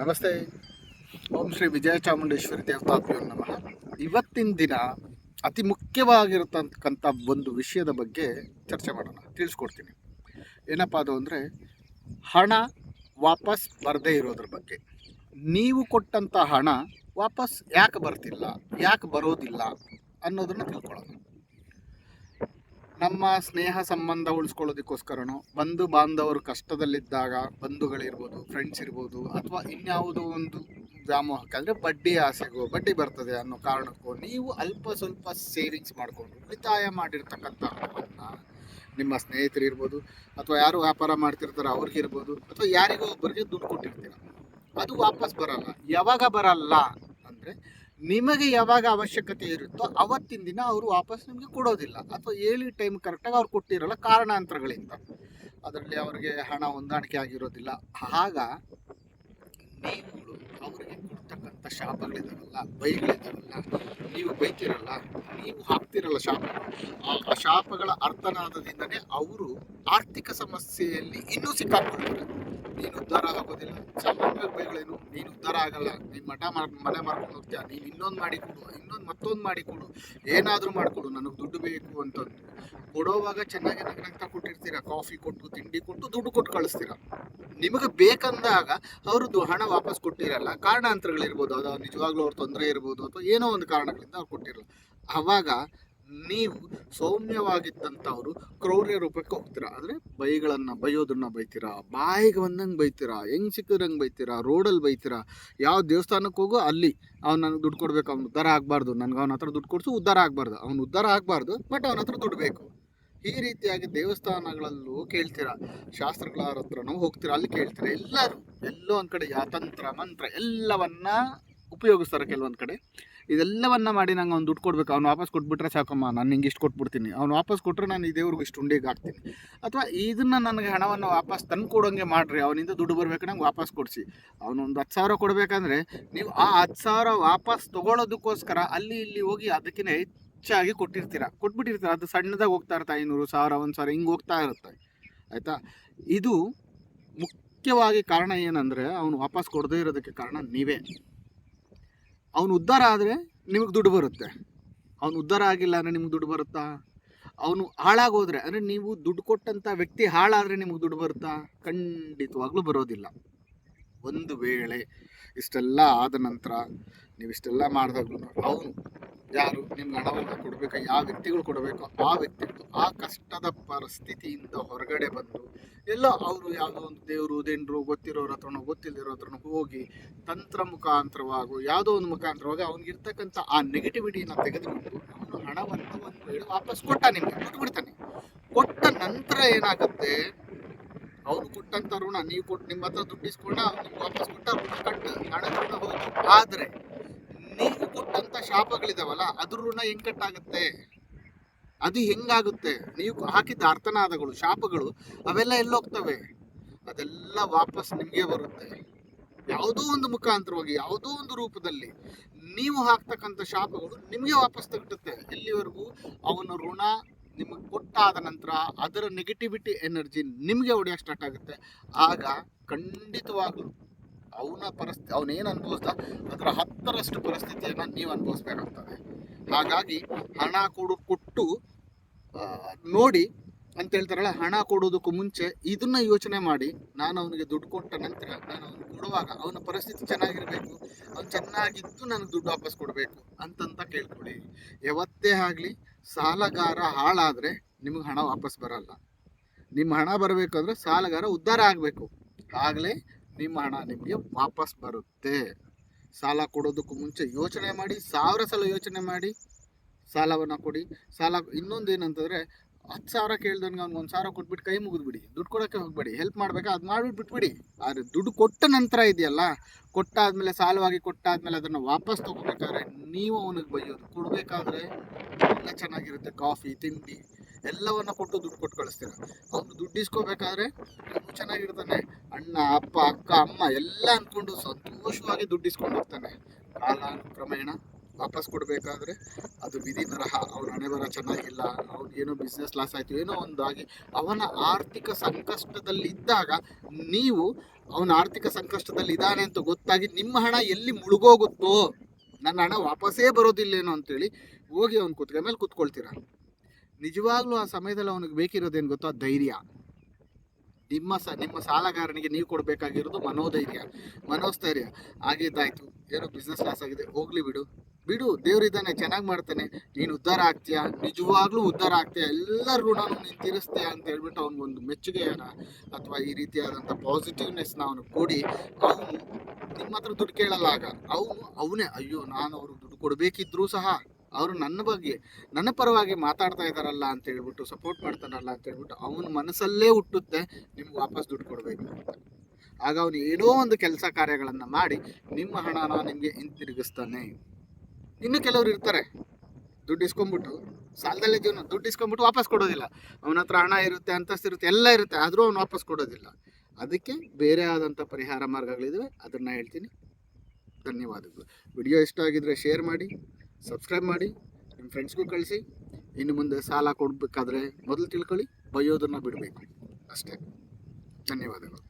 ನಮಸ್ತೆ. ಓಂ ಶ್ರೀ ವಿಜಯ ಚಾಮುಂಡೇಶ್ವರಿ ದೇವತಾತ್ಮ ನಮಃ. ಇವತ್ತಿನ ದಿನ ಅತಿ ಮುಖ್ಯವಾಗಿರತಕ್ಕಂಥ ಒಂದು ವಿಷಯದ ಬಗ್ಗೆ ಚರ್ಚೆ ಮಾಡೋಣ, ತಿಳಿಸ್ಕೊಡ್ತೀನಿ. ಏನಪ್ಪ ಅದು ಅಂದರೆ, ಹಣ ವಾಪಸ್ ಬರದೇ ಇರೋದ್ರ ಬಗ್ಗೆ. ನೀವು ಕೊಟ್ಟಂಥ ಹಣ ವಾಪಸ್ ಯಾಕೆ ಬರ್ತಿಲ್ಲ, ಯಾಕೆ ಬರೋದಿಲ್ಲ ಅನ್ನೋದನ್ನು ತಿಳ್ಕೊಳ್ಳೋಣ. ನಮ್ಮ ಸ್ನೇಹ ಸಂಬಂಧ ಉಳಿಸ್ಕೊಳ್ಳೋದಕ್ಕೋಸ್ಕರನೋ, ಬಂಧು ಬಾಂಧವರು ಕಷ್ಟದಲ್ಲಿದ್ದಾಗ ಬಂಧುಗಳಿರ್ಬೋದು ಫ್ರೆಂಡ್ಸ್ ಇರ್ಬೋದು, ಅಥವಾ ಇನ್ಯಾವುದೋ ಒಂದು ವ್ಯಾಮೋಹಕ್ಕೆ, ಅಂದರೆ ಬಡ್ಡಿ ಆಸೆಗೋ, ಬಡ್ಡಿ ಬರ್ತದೆ ಅನ್ನೋ ಕಾರಣಕ್ಕೋ, ನೀವು ಅಲ್ಪ ಸ್ವಲ್ಪ ಸೇವಿಂಗ್ಸ್ ಮಾಡಿಕೊಂಡು, ಉಳಿತಾಯ ಮಾಡಿರ್ತಕ್ಕಂಥ ಹಣವನ್ನು ನಿಮ್ಮ ಸ್ನೇಹಿತರು ಇರ್ಬೋದು, ಅಥವಾ ಯಾರು ವ್ಯಾಪಾರ ಮಾಡ್ತಿರ್ತಾರೋ ಅವ್ರಿಗಿರ್ಬೋದು ಅಥವಾ ಯಾರಿಗೋ ಒಬ್ಬರಿಗೆ ದುಡ್ಡು ಕೊಟ್ಟಿರ್ತೀರ. ಅದು ವಾಪಸ್ ಬರಲ್ಲ. ಯಾವಾಗ ಬರಲ್ಲ ಅಂದರೆ ನಿಮಗೆ ಯಾವಾಗ ಅವಶ್ಯಕತೆ ಇರುತ್ತೋ ಅವತ್ತಿನ ದಿನ ಅವರು ವಾಪಸ್ ನಿಮಗೆ ಕೊಡೋದಿಲ್ಲ. ಅಥವಾ ಹೇಳಿ ಟೈಮ್ ಕರೆಕ್ಟಾಗಿ ಅವ್ರು ಕೊಟ್ಟಿರಲ್ಲ ಕಾರಣಾಂತರಗಳಿಂದ. ಅದರಲ್ಲಿ ಅವರಿಗೆ ಹಣ ಹೊಂದಾಣಿಕೆ ಆಗಿರೋದಿಲ್ಲ. ಆಗ ನೀವು ಕೊಡ್ತಕ್ಕಂಥ ಶಾಪಗಳಿದಾವಲ್ಲ ನೀವು ಬೈತಿರಲ್ಲ, ನೀವು ಹಾಕ್ತಿರಲ್ಲ ಶಾಪ. ಆ ಶಾಪಗಳ ಅರ್ಥನಾದದಿಂದನೇ ಅವರು ಆರ್ಥಿಕ ಸಮಸ್ಯೆಯಲ್ಲಿ ಇನ್ನೂ ಸಿಕ್ಕಾಕೊಳ್ತಾರೆ ನೀನು ಉದ್ಧಾರ ಆಗೋದಿಲ್ಲ, ಸಾಮಾನ್ಯ ಬೈಗಳೇನು? ನೀನು ಉದ್ಧಾರ ಆಗಲ್ಲ. ನೀನು ಮಠ ಮಾರ್, ಮನೆ ಮಾಡ್ಕೊಂಡು ಹೋಗ್ತೀಯ? ನೀನು ಇನ್ನೊಂದು ಮಾಡಿ ಕೊಡು, ಇನ್ನೊಂದು ಮತ್ತೊಂದು ಮಾಡಿಕೊಡು ಏನಾದರೂ ಮಾಡಿಕೊಡು, ನನಗೆ ದುಡ್ಡು ಬೇಕು ಅಂತಂದು. ಕೊಡೋವಾಗ ಚೆನ್ನಾಗಿ ನಗ್ನಗ್ತಾ ಕೊಟ್ಟಿರ್ತೀರ, ಕಾಫಿ ಕೊಟ್ಟು, ತಿಂಡಿ ಕೊಟ್ಟು, ದುಡ್ಡು ಕೊಟ್ಟು ಕಳಿಸ್ತೀರ. ನಿಮಗೆ ಬೇಕಂದಾಗ ಅವ್ರದ್ದು ಹಣ ವಾಪಸ್ ಕೊಟ್ಟಿರಲ್ಲ, ಕಾರಣಾಂತರಗಳಿರ್ಬೋದು. ಅದು ನಿಜವಾಗ್ಲೂ ಅವ್ರ ತೊಂದರೆ ಇರ್ಬೋದು ಅಥವಾ ಏನೋ ಒಂದು ಕಾರಣಗಳಿಂದ ಅವ್ರು ಕೊಟ್ಟಿರಲ್ಲ. ಆವಾಗ ನೀವು ಸೌಮ್ಯವಾಗಿದ್ದಂಥವ್ರು ಕ್ರೌರ್ಯ ರೂಪಕ್ಕೆ ಹೋಗ್ತೀರಾ? ಅಂದರೆ ಬೈಗಳನ್ನು ಬೈಯೋದನ್ನ ಬೈತೀರಾ? ಬಾಯಿಗೆ ಬಂದಂಗೆ ಬೈತೀರಾ? ಹೆಂಗ್ ಸಿಕ್ಕಿದಂಗೆ ಬೈತೀರಾ? ರೋಡಲ್ಲಿ ಬೈತೀರಾ? ಯಾವ ದೇವಸ್ಥಾನಕ್ಕೆ ಹೋಗೋ ಅಲ್ಲಿ ಅವ್ನು ನನಗೆ ದುಡ್ಡು ಕೊಡಬೇಕು, ಅವ್ನು ಉದ್ಧಾರ ಆಗಬಾರ್ದು. ನನಗೆ ಅವನ ಹತ್ರ ದುಡ್ಡು ಕೊಡಿಸು, ಉದ್ಧಾರ ಆಗಬಾರ್ದು. ಅವ್ನು ಉದ್ಧಾರ ಆಗಬಾರ್ದು, ಬಟ್ ಅವನ ಹತ್ರ ದುಡ್ಡು ಈ ರೀತಿಯಾಗಿ ದೇವಸ್ಥಾನಗಳಲ್ಲೂ ಕೇಳ್ತೀರಾ? ಶಾಸ್ತ್ರಗಳ ಹತ್ರನೂ ಹೋಗ್ತೀರಾ? ಅಲ್ಲಿ ಕೇಳ್ತೀರಾ? ಎಲ್ಲರೂ, ಎಲ್ಲೋ ಒಂದು ಕಡೆ ಯಾತಂತ್ರ, ಮಂತ್ರ, ಎಲ್ಲವನ್ನ ಉಪಯೋಗಿಸ್ತಾರೆ ಕೆಲವೊಂದು ಕಡೆ. ಇದೆಲ್ಲವನ್ನ ಮಾಡಿ ನಂಗೆ ಅವ್ನು ದುಡ್ಡು ಕೊಡ್ಬೇಕು. ಅವ್ನು ವಾಪಸ್ ಕೊಟ್ಬಿಟ್ರೆ ಸಾಕಮ್ಮ, ನಾನು ನಿಂಗೆ ಇಷ್ಟು ಕೊಟ್ಬಿಡ್ತೀನಿ. ಅವ್ನು ವಾಪಸ್ ಕೊಟ್ಟರೆ ನಾನು ಈ ದೇವ್ರಿಗೆ ಇಷ್ಟು ಉಂಡಿಗೆ ಹಾಕ್ತೀನಿ. ಅಥವಾ ಇದನ್ನು ನನಗೆ ಹಣವನ್ನು ವಾಪಸ್ ತಂದು ಕೊಡೋಂಗೆ ಮಾಡಿರಿ. ಅವನಿಂದ ದುಡ್ಡು ಬರಬೇಕು, ನಂಗೆ ವಾಪಸ್ ಕೊಡಿಸಿ. ಅವನೊಂದು ಒಂದು ಹತ್ತು ಸಾವಿರ ಕೊಡಬೇಕಂದ್ರೆ ನೀವು ಆ ಹತ್ತು ಸಾವಿರ ವಾಪಸ್ ತೊಗೊಳೋದಕ್ಕೋಸ್ಕರ ಅಲ್ಲಿ ಇಲ್ಲಿ ಹೋಗಿ ಅದಕ್ಕಿಂತ ಹೆಚ್ಚಾಗಿ ಕೊಟ್ಟಿರ್ತೀರ. ಕೊಟ್ಬಿಟ್ಟಿರ್ತೀರ. ಅದು ಸಣ್ಣದಾಗಿ ಹೋಗ್ತಾ ಇರುತ್ತೆ, ಐನೂರು ಸಾವಿರ, ಒಂದು ಸಾವಿರ, ಹಿಂಗೆ ಹೋಗ್ತಾ ಇರುತ್ತೆ. ಆಯಿತಾ? ಇದು ಮುಖ್ಯವಾಗಿ ಕಾರಣ ಏನಂದರೆ ಅವನು ವಾಪಸ್ ಕೊಡದೇ ಇರೋದಕ್ಕೆ ಕಾರಣ ನೀವೇ. ಅವನು ಉದ್ಧಾರ ಆದರೆ ನಿಮಗೆ ದುಡ್ಡು ಬರುತ್ತೆ. ಅವನು ಉದ್ಧಾರ ಆಗಿಲ್ಲ ಅಂದರೆ ನಿಮ್ಗೆ ದುಡ್ಡು ಬರುತ್ತಾ? ಅವನು ಹಾಳಾಗೋದ್ರೆ ಅಂದರೆ ನೀವು ದುಡ್ಡು ಕೊಟ್ಟಂಥ ವ್ಯಕ್ತಿ ಹಾಳಾದರೆ ನಿಮಗೆ ದುಡ್ಡು ಬರುತ್ತಾ? ಖಂಡಿತವಾಗ್ಲೂ ಬರೋದಿಲ್ಲ. ಒಂದು ವೇಳೆ ಇಷ್ಟೆಲ್ಲ ಆದ ನಂತರ ನೀವು ಇಷ್ಟೆಲ್ಲ ಮಾಡಿದಾಗ್ಲೂ ಅವನು ಯಾರು ನಿಮ್ಗೆ ಹಣವನ್ನು ಕೊಡಬೇಕು, ಯಾವ ವ್ಯಕ್ತಿಗಳು ಕೊಡಬೇಕು, ಆ ವ್ಯಕ್ತಿಗಳು ಆ ಕಷ್ಟದ ಪರಿಸ್ಥಿತಿಯಿಂದ ಹೊರಗಡೆ ಬಂದು ಎಲ್ಲ ಅವರು ಯಾವುದೋ ಒಂದು ದೇವರು, ದೇಂಡ್ರು, ಗೊತ್ತಿರೋರ ಹತ್ರನೋ ಗೊತ್ತಿಲ್ಲದಿರೋ ಹತ್ರನೋ ಹೋಗಿ ತಂತ್ರ ಮುಖಾಂತರವಾಗು, ಯಾವುದೋ ಒಂದು ಮುಖಾಂತರವಾಗಿ ಅವ್ನಿಗಿರ್ತಕ್ಕಂಥ ಆ ನೆಗೆಟಿವಿಟಿನ ತೆಗೆದುಕೊಂಡು ಅವನು ಹಣವನ್ನು ಒಂದು ವೇಳೆ ವಾಪಸ್ ಕೊಟ್ಟ ನಿಮಗೆ, ಕೊಟ್ಬಿಡ್ತಾನೆ. ಕೊಟ್ಟ ನಂತರ ಏನಾಗುತ್ತೆ? ಅವನು ಕೊಟ್ಟಂತ ಋಣ, ನೀವು ಕೊಟ್ಟು, ನಿಮ್ಮ ಹತ್ರ ದುಡ್ಡು ಇಸ್ಕೊಂಡ ವಾಪಸ್ ಕೊಟ್ಟ ಋಣ ಕಟ್ಟು, ಹಣ ಹೋಯ್ತು. ಆದರೆ ನೀವು ಕೊಟ್ಟಂತ ಶಾಪಗಳಿದಾವಲ್ಲ, ಅದ್ರ ಋಣ ಹೆಂಗ್ ಕಟ್ಟಾಗುತ್ತೆ? ಅದು ಹೆಂಗಾಗುತ್ತೆ? ನೀವು ಹಾಕಿದ ಅರ್ಥನಾದಗಳು, ಶಾಪಗಳು, ಅವೆಲ್ಲ ಎಲ್ಲೋಗ್ತವೆ. ಅದೆಲ್ಲ ವಾಪಸ್ ನಿಮಗೆ ಬರುತ್ತೆ. ಯಾವುದೋ ಒಂದು ಮುಖಾಂತರವಾಗಿ, ಯಾವುದೋ ಒಂದು ರೂಪದಲ್ಲಿ ನೀವು ಹಾಕ್ತಕ್ಕಂಥ ಶಾಪಗಳು ನಿಮಗೆ ವಾಪಸ್ ತಗಟುತ್ತೆ ಎಲ್ಲಿವರೆಗೂ ಅವನ ಋಣ ನಿಮಗೆ ಕೊಟ್ಟಾದ ನಂತರ ಅದರ ನೆಗೆಟಿವಿಟಿ ಎನರ್ಜಿ ನಿಮಗೆ ಹೊಡೆಯೋಕೆ ಸ್ಟಾರ್ಟ್ ಆಗುತ್ತೆ. ಆಗ ಖಂಡಿತವಾಗ್ಲೂ ಅವನ ಪರಿಸ್ಥಿತಿ ಅವನೇನು ಅನುಭವಿಸ್ದ? ಅದರ ಹತ್ತರಷ್ಟು ಪರಿಸ್ಥಿತಿಯನ್ನು ನೀವು ಅನುಭವಿಸ್ಬೇಕಾಗ್ತದೆ. ಹಾಗಾಗಿ ಹಣ ಕೊಡು, ಕೊಟ್ಟು ನೋಡಿ ಅಂತ ಹೇಳ್ತಾರಲ್ಲ, ಹಣ ಕೊಡೋದಕ್ಕೂ ಮುಂಚೆ ಇದನ್ನ ಯೋಚನೆ ಮಾಡಿ, ನಾನು ಅವನಿಗೆ ದುಡ್ಡು ಕೊಟ್ಟ ನಂತರ, ನಾನು ಅವನು ಕೊಡುವಾಗ ಅವನ ಪರಿಸ್ಥಿತಿ ಚೆನ್ನಾಗಿರಬೇಕು, ಅವ್ನು ಚೆನ್ನಾಗಿದ್ದು ನನಗೆ ದುಡ್ಡು ವಾಪಸ್ ಕೊಡಬೇಕು ಅಂತಂತ ಕೇಳ್ಕೊಳ್ಳಿ. ಯಾವತ್ತೇ ಆಗಲಿ ಸಾಲಗಾರ ಹಾಳಾದರೆ ನಿಮಗೆ ಹಣ ವಾಪಸ್ ಬರಲ್ಲ. ನಿಮ್ಮ ಹಣ ಬರಬೇಕಂದ್ರೆ ಸಾಲಗಾರ ಉದ್ಧಾರ ಆಗಬೇಕು. ಆಗಲೇ ನಿಮ್ಮ ಹಣ ನಿಮಗೆ ವಾಪಸ್ ಬರುತ್ತೆ. ಸಾಲ ಕೊಡೋದಕ್ಕೂ ಮುಂಚೆ ಯೋಚನೆ ಮಾಡಿ, ಸಾವಿರ ಸಲ ಯೋಚನೆ ಮಾಡಿ ಸಾಲವನ್ನು ಕೊಡಿ. ಸಾಲ ಇನ್ನೊಂದು ಏನಂತಂದರೆ ಹತ್ತು ಸಾವಿರ ಕೇಳ್ದಂಗೆ ಅವ್ನಿಗೆ ಒಂದು ಸಾವಿರ ಕೊಟ್ಬಿಟ್ಟು ಕೈ ಮುಗಿದ್ಬಿಡಿ ದುಡ್ಡು ಕೊಡೋಕ್ಕೆ ಹೋಗ್ಬೇಡಿ. ಹೆಲ್ಪ್ ಮಾಡಬೇಕಾ ಅದು ಮಾಡಿಬಿಟ್ಟು ಬಿಟ್ಬಿಡಿ ಆದರೆ ದುಡ್ಡು ಕೊಟ್ಟ ನಂತರ ಇದೆಯಲ್ಲ, ಕೊಟ್ಟಾದ್ಮೇಲೆ ಸಾಲವಾಗಿ ಕೊಟ್ಟಾದ್ಮೇಲೆ ಅದನ್ನು ವಾಪಸ್ ತೊಗೋಬೇಕಾದ್ರೆ ನೀವು ಅವನಿಗೆ ಬೈಯೋದು. ಕೊಡಬೇಕಾದ್ರೆ ಎಲ್ಲ ಚೆನ್ನಾಗಿರುತ್ತೆ. ಕಾಫಿ, ತಿಂಡಿ ಎಲ್ಲವನ್ನ ಕೊಟ್ಟು ದುಡ್ಡು ಕೊಟ್ಟು ಕಳಿಸ್ತೀರ. ಅವನು ದುಡ್ಡು ಇಸ್ಕೋಬೇಕಾದ್ರೆ ಚೆನ್ನಾಗಿರ್ತಾನೆ. ಅಣ್ಣ, ಅಪ್ಪ, ಅಕ್ಕ, ಅಮ್ಮ ಎಲ್ಲ ಅಂದ್ಕೊಂಡು ಸಂತೋಷವಾಗಿ ದುಡ್ಡು ಇಸ್ಕೊಂಡು ಹೋಗ್ತಾನೆ. ಕಾಲ ಕ್ರಮೇಣ ವಾಪಸ್ ಕೊಡಬೇಕಾದ್ರೆ ಅದು ವಿಧಿ ತರಹ ಅವನ ಹಣೆ ಬರ ಚೆನ್ನಾಗಿಲ್ಲ. ಅವ್ನು ಏನೋ ಬಿಸ್ನೆಸ್ ಲಾಸ್ ಆಯಿತು. ಏನೋ ಒಂದಾಗಿ ಅವನ ಆರ್ಥಿಕ ಸಂಕಷ್ಟದಲ್ಲಿದ್ದಾಗ ನೀವು ಅವನ ಆರ್ಥಿಕ ಸಂಕಷ್ಟದಲ್ಲಿ ಇದ್ದಾನೆ ಅಂತ ಗೊತ್ತಾಗಿ ನಿಮ್ಮ ಹಣ ಎಲ್ಲಿ ಮುಳುಗೋಗುತ್ತೋ, ನನ್ನ ಹಣ ವಾಪಸ್ಸೇ ಬರೋದಿಲ್ಲೇನೋ ಅಂತೇಳಿ ಹೋಗಿ ಅವ್ನು ಕುತ್ಕೊಂಡ ಮೇಲೆ ಕುತ್ಕೊಳ್ತೀರ. ನಿಜವಾಗ್ಲೂ ಆ ಸಮಯದಲ್ಲಿ ಅವನಿಗೆ ಬೇಕಿರೋದೇನು ಗೊತ್ತೋ? ಧೈರ್ಯ. ನಿಮ್ಮ ಸ, ನಿಮ್ಮ ಸಾಲಗಾರನಿಗೆ ನೀವು ಕೊಡಬೇಕಾಗಿರೋದು ಮನೋಧೈರ್ಯ, ಮನೋಸ್ಥೈರ್ಯ. ಆಗಿದ್ದಾಯ್ತು ಏನೋ ಬಿಸ್ನೆಸ್ ಲಾಸ್ ಆಗಿದೆ. ಹೋಗ್ಲಿ ಬಿಡು. ಬಿಡು, ದೇವ್ರಿದ್ದಾನೆ, ಚೆನ್ನಾಗಿ ಮಾಡ್ತಾನೆ. ನೀನು ಉದ್ಧಾರ ಆಗ್ತೀಯಾ? ನಿಜವಾಗ್ಲೂ ಉದ್ಧಾರ ಆಗ್ತೀಯ? ಎಲ್ಲ ಋಣನೂ ನೀನು ತೀರಿಸ್ತೀಯ ಅಂತ ಹೇಳ್ಬಿಟ್ಟು ಅವ್ನಿಗೊಂದು ಮೆಚ್ಚುಗೆಯನ್ನ ಅಥವಾ ಈ ರೀತಿಯಾದಂಥ ಪಾಸಿಟಿವ್ನೆಸ್ನ ಅವನು ಕೊಡಿ. ಅವನು ನಿಮ್ಮ ಹತ್ರ ದುಡ್ಡು ಕೇಳಲ್ಲ ಆಗ. ಅವನು, ಅವನೇ. ಅಯ್ಯೋ ನಾನು ಅವ್ರಿಗೆ ದುಡ್ಡು ಕೊಡಬೇಕಿದ್ರೂ ಸಹ ಅವರು ನನ್ನ ಬಗ್ಗೆ, ನನ್ನ ಪರವಾಗಿ ಮಾತಾಡ್ತಾ ಇದ್ದಾರಲ್ಲ ಅಂತ ಹೇಳ್ಬಿಟ್ಟು ಸಪೋರ್ಟ್ ಮಾಡ್ತಾರಲ್ಲ ಅಂತ ಹೇಳ್ಬಿಟ್ಟು ಅವನ ಮನಸ್ಸಲ್ಲೇ ಹುಟ್ಟುತ್ತೆ, ನಿಮ್ಗೆ ವಾಪಸ್ ದುಡ್ಡು ಕೊಡಬೇಕು. ಆಗ ಅವನು ಏನೋ ಒಂದು ಕೆಲಸ ಕಾರ್ಯಗಳನ್ನು ಮಾಡಿ, ನಿಮ್ಮ ಹಣನ ನಿಮಗೆ ಹಿಂತಿರುಗಿಸ್ತಾನೆ. ಇನ್ನು ಕೆಲವರು ಇರ್ತಾರೆ. ದುಡ್ಡು ಇಸ್ಕೊಂಡ್ಬಿಟ್ಟು, ಸಾಲದಲ್ಲೇ ಜೀವನ, ದುಡ್ಡು ಇಸ್ಕೊಂಡ್ಬಿಟ್ಟು ವಾಪಸ್ ಕೊಡೋದಿಲ್ಲ. ಅವನ ಹತ್ರ ಹಣ ಇರುತ್ತೆ ಅಂತಸ್ತಿರುತ್ತೆ ಎಲ್ಲ ಇರುತ್ತೆ, ಆದರೂ ಅವನು ವಾಪಸ್ ಕೊಡೋದಿಲ್ಲ. ಅದಕ್ಕೆ ಬೇರೆ ಆದಂಥ ಪರಿಹಾರ ಮಾರ್ಗಗಳಿವೆ ಅದನ್ನು ಹೇಳ್ತೀನಿ. ಧನ್ಯವಾದಗಳು. ವಿಡಿಯೋ ಇಷ್ಟ ಆಗಿದ್ರೆ ಶೇರ್ ಮಾಡಿ. ಸಬ್ಸ್ಕ್ರೈಬ್ ಮಾಡಿ ನಿಮ್ಮ ಫ್ರೆಂಡ್ಸ್ಗೂ ಕಳಿಸಿ. ಇನ್ನು ಮುಂದೆ ಸಾಲ ಕೊಡಬೇಕಾದ್ರೆ ಮೊದಲು ತಿಳ್ಕೊಳ್ಳಿ ಬಯ್ಯೋದನ್ನು ಬಿಡಬೇಕು. ಅಷ್ಟೇ. ಧನ್ಯವಾದಗಳು.